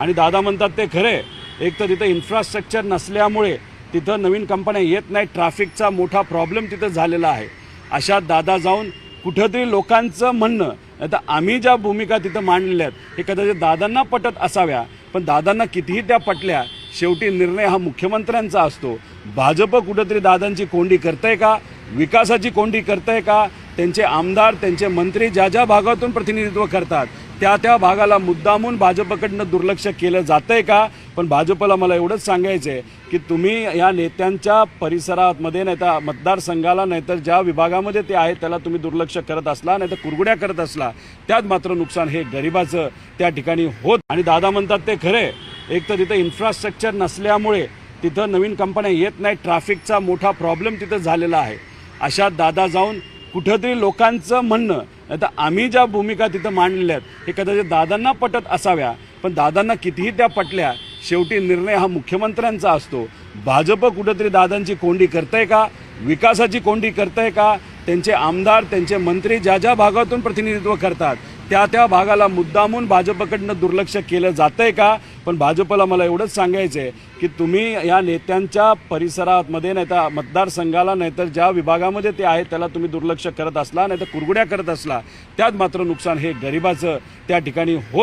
आणि दादा म्हणतात ते खरे एक तर तिथं इन्फ्रास्ट्रक्चर नसल्यामुळे तिथं नवीन कंपन्या येत नाही ट्रॅफिकचा मोठा प्रॉब्लेम तिथं झालेला आहे. अशा दादा जाऊन कुठंतरी लोकांचं म्हणणं आता आम्ही ज्या भूमिका तिथं मांडलेल्या आहेत हे कदाचित दादांना पटत असाव्या पण दादांना कितीही त्या पटल्या शेवटी निर्णय हा मुख्यमंत्र्यांचा असतो. भाजप कुठंतरी दादांची कोंडी करतंय का? विकासाची कोंडी करतंय का? त्यांचे आमदार त्यांचे मंत्री ज्या ज्या भागातून प्रतिनिधित्व करतात त्या त्या भागाला मुद्दामून भाजपकडनं दुर्लक्ष केलं जातंय का? पण भाजपला मला एवढंच सांगायचं आहे की तुम्ही या नेत्यांच्या परिसरामध्ये नाही तर मतदारसंघाला नाहीतर ज्या विभागामध्ये ते आहेत त्याला तुम्ही दुर्लक्ष करत असला नाही तर कुरगुड्या करत असला त्यात मात्र नुकसान हे गरिबाचं त्या ठिकाणी होत. आणि दादा म्हणतात ते खरे एक तर तिथं इन्फ्रास्ट्रक्चर नसल्यामुळे तिथं नवीन कंपन्या येत नाही ट्रॅफिकचा मोठा प्रॉब्लेम तिथं झालेला आहे. अशा दादा जाऊन कुठंतरी लोकांचं म्हणणं आता आम्ही ज्या भूमिका तिथं मांडलेल्या आहेत हे कदाचित दादांना पटत असाव्या पण दादांना कितीही त्या पटल्या शेवटी निर्णय हा मुख्यमंत्र्यांचा असतो. भाजप कुठंतरी दादांची कोंडी करतंय का? विकासाची कोंडी करतंय का? त्यांचे आमदार त्यांचे मंत्री ज्या ज्या भागातून प्रतिनिधित्व करतात त्या त्या भागाला मुद्दामून भाजपकडनं दुर्लक्ष केलं जातंय का? पण भाजपला मला एवढंच सांगायचं आहे की तुम्ही या नेत्यांच्या परिसरामध्ये नाही तर मतदारसंघाला नाहीतर ज्या विभागामध्ये ते आहेत त्याला तुम्ही दुर्लक्ष करत असला नाही तर कुरगुड्या करत असला त्यात मात्र नुकसान हे गरिबाचं त्या ठिकाणी होत